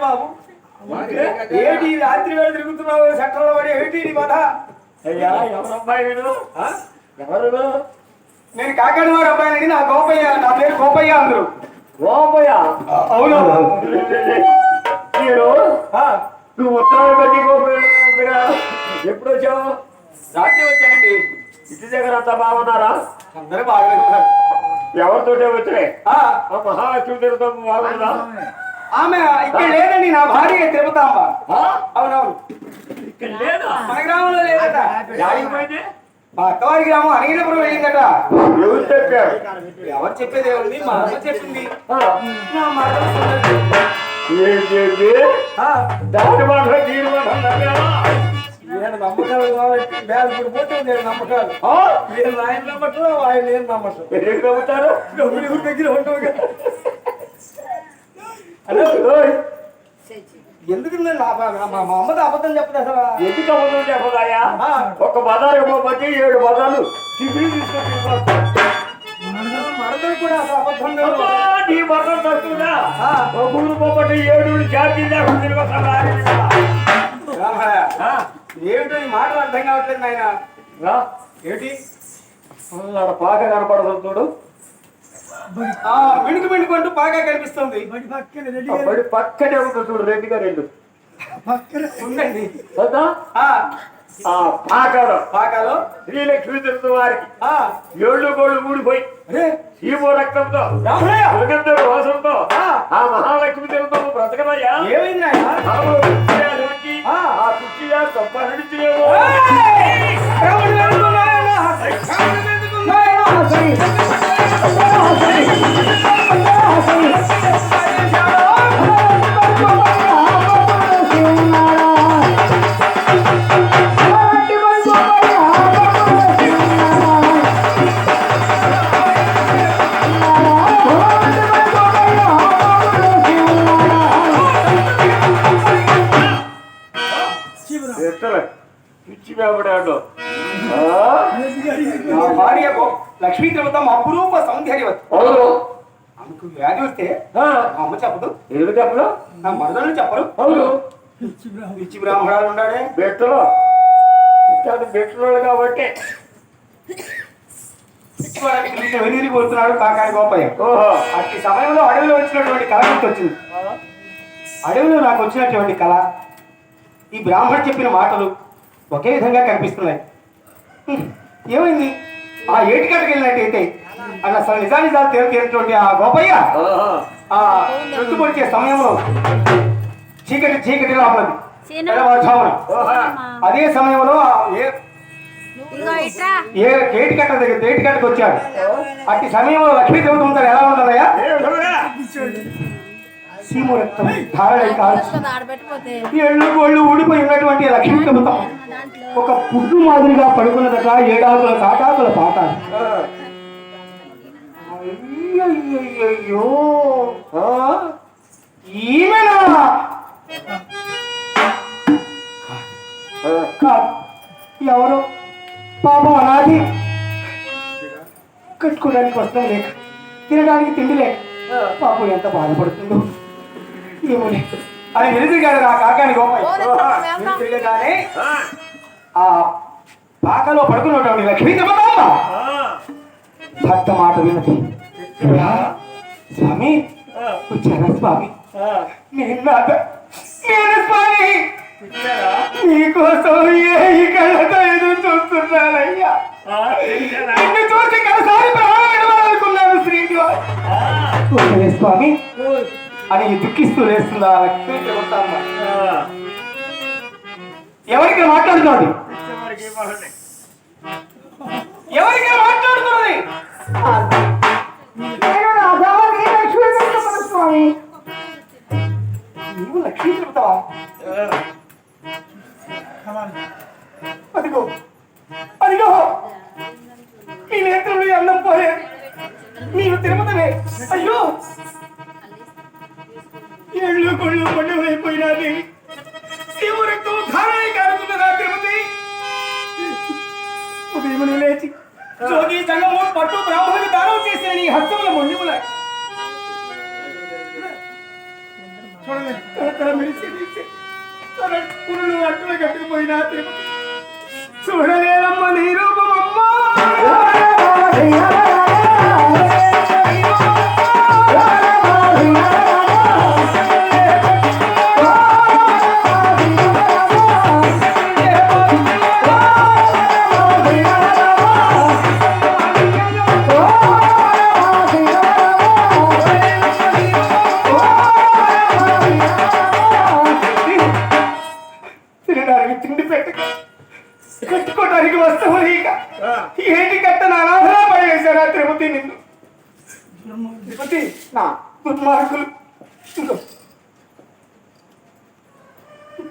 బాబు? ఏంటి రాత్రి వేళ తిరుగుతున్నావు? సెంటర్లో పడి ఏంటి నీ బాధ? అయ్యా ఎవరు అబ్బాయి వీడు? ఎవరు? నేను కాకాడు వారు అబ్బాయి అండి నా గోపయ్య నా పేరు గోపయ్య అందరు. గోపయ్య? అవును? నువ్వు ఉత్తరాలు పెట్టి గోపయ్య ఎప్పుడు వచ్చావు? రాత్రి వచ్చానండి. ఇంటి దగ్గర అంతా బాగున్నారా? అందరూ బాగా ఎవరితోటే వచ్చినాయి? మహాలక్ష్మి తిరుగుతాం బాగుందా? ఆమె ఇక్కడ లేదండి నా భార్య తిరుపతాంబ ఆ? అవునవును. ఇక్కడ లేదా? మన గ్రామంలో లేదట. మా అక్కవారి గ్రామం అనిగినపురం వెళ్ళిందట. ఎవరు చెప్పారు? ఎవరు చెప్పేది ఏముంది మా అమ్మ చెప్పింది. నా దాని మాట దీని మాట? నేను నమ్మకాలు కాబట్టి నేను నమ్మకాలు. ఆ? నేను ఆయన ఆయన నేను నమ్మటం ఎందుకు నమ్ముతారు? దగ్గర ఉండవు కదా. హలో ఎందుకు మా అమ్మతో అబద్ధం చెప్పదు అసలు? ఎందుకు అవ్వదు చెప్పదాయా ఒక బజారు పోతే ఏడు బజార్లు. టిఫిన్ తీసుకొని మరదలు కూడా అసలు అబద్ధం. నీ ఆ, ఒక ఊరు పోతే ఏడు రామయ్య, ఏమిటో ఈ మాటలు అర్థం కావట్లేదు నాయన. ఏమిటి? పాక కనపడదు చూడు. మిణుకు మిణుకుంటూ బాగా కనిపిస్తుంది. బడి పక్కనే ఉంటుంది చూడు రెండుగా రెండు. ఉందండి కదా ఆ, ఆ పాకలో. పాకాలో? శ్రీలక్ష్మి తిరుగు వారికి. ఆ, ఏళ్ళు గోళ్ళు అరే. సీమో రక్తంతో సుగంధ వాసంతో ఆ. ఆ మహాలక్ష్మి తిరుగుతాము బ్రతకదయ్యా ఏమైంది చెప్పలు నా మరదలు చెప్పరు. అవును. పిచ్చి బ్రాహ్మణాలు ఉన్నాడే బెట్టలు. ఇట్లాంటి బెట్టలు కాబట్టి. వెనీరి పోతున్నాడు కాకాని గోపయ్య. ఓహో. అట్టి సమయంలో అడవిలో వచ్చినటువంటి కళ వచ్చింది అడవిలో నాకు వచ్చినటువంటి కళ ఈ బ్రాహ్మణ్ చెప్పిన మాటలు ఒకే విధంగా కనిపిస్తున్నాయి. ఏమైంది? ఆ ఏటికట్టకి వెళ్ళినట్టయితే అన్న అసలు నిజానిజాలు తేలితేనటువంటి ఆ గోపయ్య. ఆ చుట్టుపొడిచే సమయంలో చీకటి చీకటి లోపలది. ఓహో. అదే సమయంలో ఆ ఏ ఏ ఏటికట్ట దగ్గర ఏటికట్టకు వచ్చాడు. అట్టి సమయంలో లక్ష్మీ దేవత ఉందని ఎలా ఉన్నదయ్యా ఏ విధంగా? సీము రక్తం ధారణ కాదు కదా ఆడబెట్టిపోతే. ఏళ్ళు గోళ్ళు ఊడిపోయి ఉన్నటువంటి లక్ష్మీ దేవత దాంట్లో. ఒక పుట్టు మాదిరిగా పడుకున్నదట ఏడాకుల తాటాకుల పాట ఆ. ఈమెనా? ఎవరు? పాపం అనాది. కట్టుకోవడానికి వస్త్రం లేక తినడానికి తిండి లేక. పాపం ఎంత బాధపడుతుందో. ఏమోలే. అని వెలుతిరిగాడు నా కాకాని గోపాయి. ఆ. ఆ పాకలో పడుకున్నటువంటి లక్ష్మీ. భర్త మాట విన్నది స్వామి. వచ్చారా స్వామి. నేను నేను స్వామి? నీకోసం ఏ కళ్ళతో ఎదురు చూస్తున్నానయ్యా? నిన్ను చూసి కడసారి ప్రాణం విడవాలనుకున్నాను శ్రీనివాస్ స్వామి అని దుఃఖిస్తూ ఆ. ఎవరికి ఇవ్వాలండి. ఎవరికి మాట్లాడుతున్నది నీవు లక్ష్మీ అదిగో. అదిగో. నీ నేత్రులు అన్నం పోలే నీవు తిరుమతనే అయ్యో. ఏళ్ళు కొళ్ళు పండు అయిపోయినది శివురక్తం ధారణ కారుతున్నదా తిరుమతి ఉదయం లేచి. జోగి జంగము పట్టు బ్రాహ్మణులకు దానం చేసిన నీ హస్తముల మొండిముల చూడండి తల తల మెరిసి తన పురులు అట్టులు కట్టుకుపోయినా తిరుమతి చూడలేనమ్మ నీ రూపం.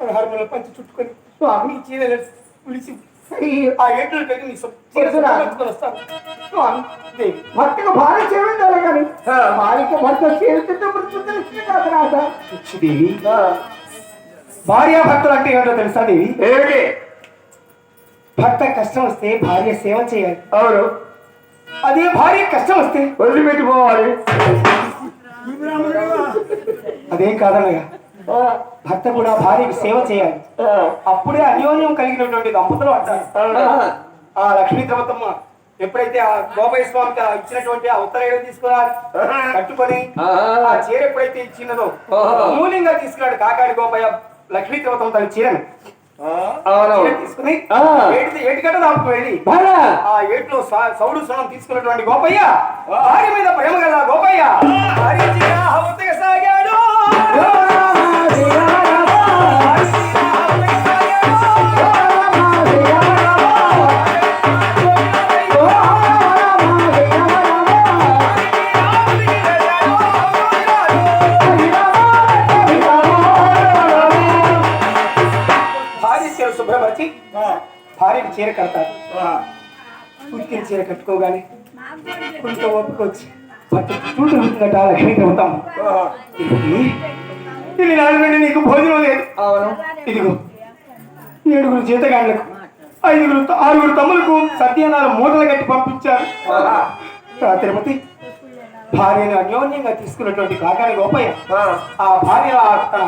పదహారు నెలల పంచి చుట్టుకొని స్వామి చీరలు ఆ ఏట్లు పెట్టి నీ సొ- చీర సొంతం వస్తాను. స్వామి భర్తకు భార్య కానీ భార్యకు భర్త దేవి. భార్య భర్తలు అంటే ఏంటో తెలుసా దేవి? ఏమిటి? భర్త కష్టం వస్తే భార్య సేవ చేయాలి. అవును. అదే భార్య కష్టం వస్తే వదిలిపెట్టుకోవాలి అదేం కాదన్నయ్య? భర్త కూడా భార్యకి సేవ చేయాలి. అప్పుడే అన్యోన్యం కలిగినటువంటి దంపతులు అంటారు ఆ. లక్ష్మీ ద్రవతమ్మ ఎప్పుడైతే ఆ గోపాయ స్వామికి ఆ ఇచ్చినటువంటి ఆ ఉత్తరాయణం తీసుకున్నారు కట్టుకొని ఆ. చీర ఎప్పుడైతే ఇచ్చినదో మూల్యంగా తీసుకున్నాడు కాకాడి గోపాయ లక్ష్మీ ద్రవతం తన చీరను. చీర తీసుకుని ఆ. ఏటి ఏటికట్ట దాపుకు వెళ్ళి బాగా. ఆ ఏట్లో సా- సౌడు సొనం తీసుకున్నటువంటి గోపయ్య భార్య మీద ప్రేమ గల గోపయ్య భార్య చీర చీర కట్టుకోగానే కొంచెం ఓపిక వచ్చి లక్ష్మీ ఉంటాం ఇది నాడు నుండి నీకు భోజనం లేదు. అవును. ఇదిగో ఏడుగురు జీతగాళ్ళకు ఐదుగురు ఆరుగురు తమ్ములకు సత్యనారాయణ మూటలు కట్టి పంపించారు. తిరుపతి భార్యను అన్యోన్యంగా తీసుకున్నటువంటి కాకాని గోపయ్య ఆ భార్య తన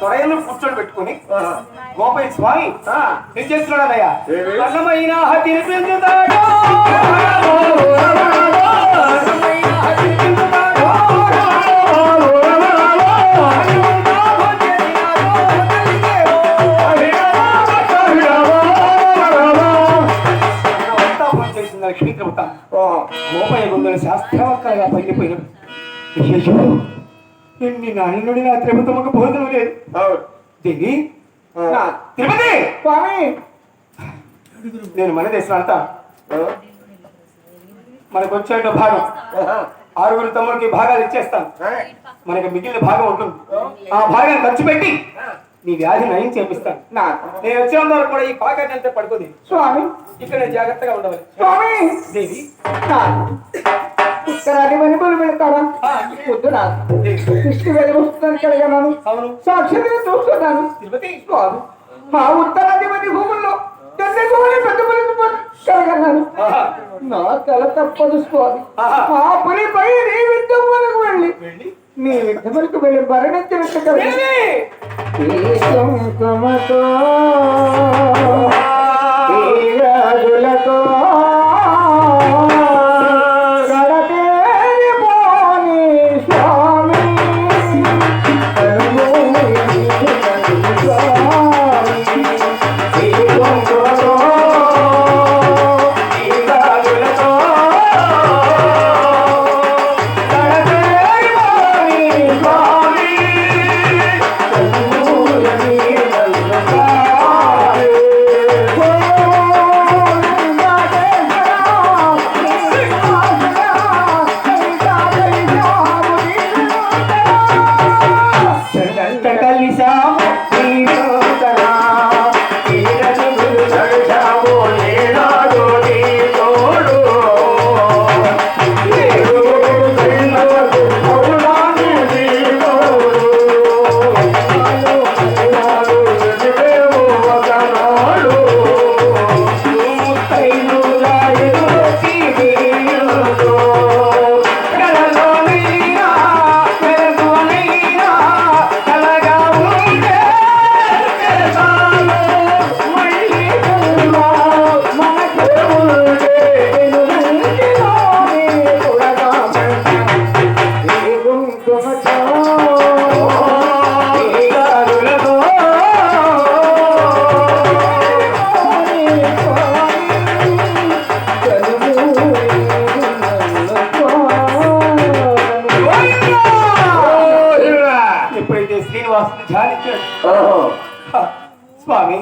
తొడయలు కూర్చొని పెట్టుకుని గోపయ్య స్వామి ఏం చేస్తున్నాడయ్యా? అన్నమైన తినిపించుతాడు గోపయ్య గుండెలు శాస్త్రవక్కలుగా పగిలిపోయినాడు అయ్యయ్యో ఎన్ని నాళ్ళ నుండి నా తిరుపతమ్మకు భోజనం లేదు. దేవి నా తిరుపతి! స్వామి! నేను మన దేశం అంతా. మనకు వచ్చేట భాగం. ఆరుగురు తమ్ముడికి భాగాలు ఇచ్చేస్తాను. మనకి మిగిలిన భాగం ఉంటుంది. ఆ. భాగం ఖర్చు పెట్టి నీ వ్యాధి నయం చేపిస్తాను. నా నేను వచ్చేంత వరకు కూడా ఈ పాకెట్ అంతా పడుకోది స్వామి. ఇక్కడ జాగ్రత్తగా ఉండవాలి. స్వామి. దేవి. వెనుకలు దృష్టి అవును. సాక్షిగా చూస్తున్నాను. తిరుపతి. స్వామి. మా ఉత్తరాధిపతి భూముల్లో దద్దగోని పెద్ద పులి కలగన్నాను. ఆహా. నా తల తప్పదు స్వామి. ఆహా. ఆ పులిపై నీ విద్యములకు వెళ్ళి వెళ్ళి? నీ విద్యములకు వెళ్ళి మరణించగలిగి దేవి ఈ కుంకుమతో శ్రీనివాసుని ధ్యానించాడు. స్వామి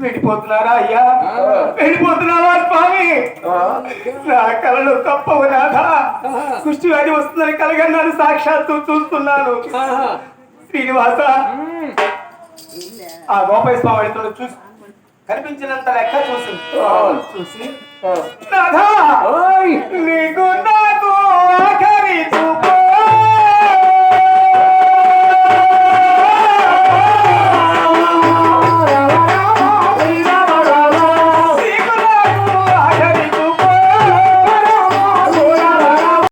వెళ్ళిపోతున్నారా అయ్యా? వెళ్ళిపోతున్నావా స్వామి? నా కళలు తప్పవు నాథా. కుష్టి వ్యాధి వస్తుందని కలగన్నాను సాక్షాత్తు చూస్తున్నాను. శ్రీనివాస. ఆ గోపాయ స్వామి చూసి కనిపించినంత లెక్క చూసి చూసి నాథా నీకు నాకు ఆఖరి చూ